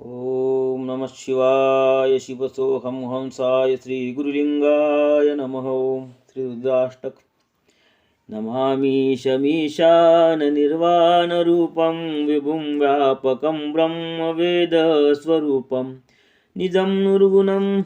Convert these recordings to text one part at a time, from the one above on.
ॐ नमः शिवाय शिवसोऽहं हंसाय श्रीगुरुलिङ्गाय नमः ॐ श्रीरुद्राष्टक नमामि शमीशाननिर्वाणरूपं विभुं व्यापकं ब्रह्मवेदस्वरूपं। निजं निर्गुणम्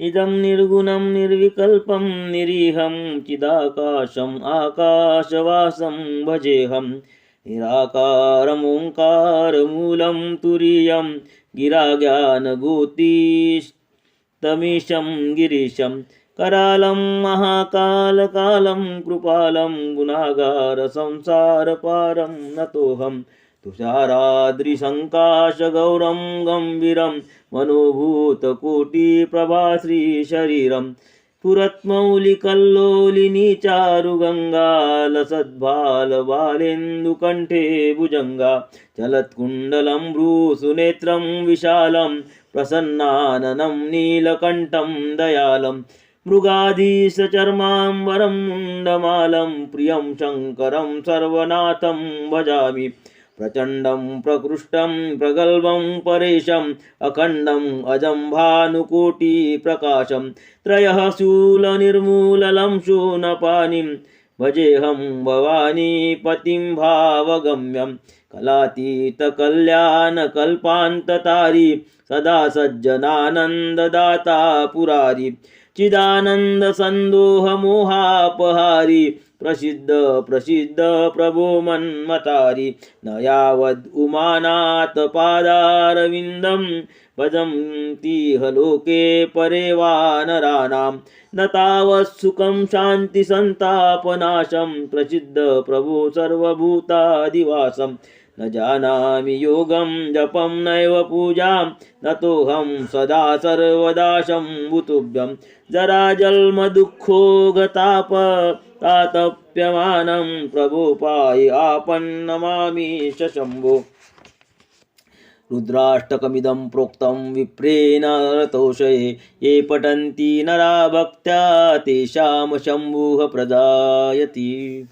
इदं निर्गुणं, निर्विकल्पं, निरीहं चिदाकाशम् आकाशवासं भजेऽहं निराकारमोङ्कारमूलं तुरीयं गिराज्ञानगोतीस्तमीशं गिरीशं करालं महाकालकालं कृपालं गुणागारसंसारपारं नतोऽहं तुषाराद्रिसङ्काशगौरं गम्भीरं मनोभूतकोटिप्रभाश्रीशरीरं पुरत्मौलिकल्लोलिनी चारुगङ्गालसद्बालबालेन्दुकण्ठे भुजङ्गा। चलत्कुण्डलं भ्रूसुनेत्रं विशालं प्रसन्नाननं नीलकण्ठं दयालं। मृगाधीशचर्माम्बरं मुण्डमालं प्रियं शङ्करं सर्वनाथं भजामि प्रचण्डं प्रकृष्टं प्रगल्भं परेशम् अखण्डम् अजं भानुकोटिप्रकाशं त्रयः शूलनिर्मूललं शूनपानिं भजेऽहं भवानीपतिं भावगम्यं कलातीतकल्याणकल्पान्ततारि सदा सज्जनानन्ददाता पुरारि चिदानंद संदोह मोहापहारी प्रसिद्ध प्रसिद्ध प्रभो मन्मतारी न यावद् उमानात् पादारविन्दं भजन्तीह लोके परे वा नराणां न तावत्सुखं शान्तिसन्तापनाशं प्रसिद्ध प्रभो सर्वभूतादिवासं। न जानामि योगं, जपं नैव पूजां नतोऽहं सदा सर्वदा शम्भुतुभ्यं जराजल्मदुःखो गताप, तातप्यमानं प्रभो पाहि आपन्नमामि शम्भो रुद्राष्टकमिदं प्रोक्तं विप्रेण रतोषये, ये पठन्ति नरा भक्त्या तेषां शम्भुः प्रजायति।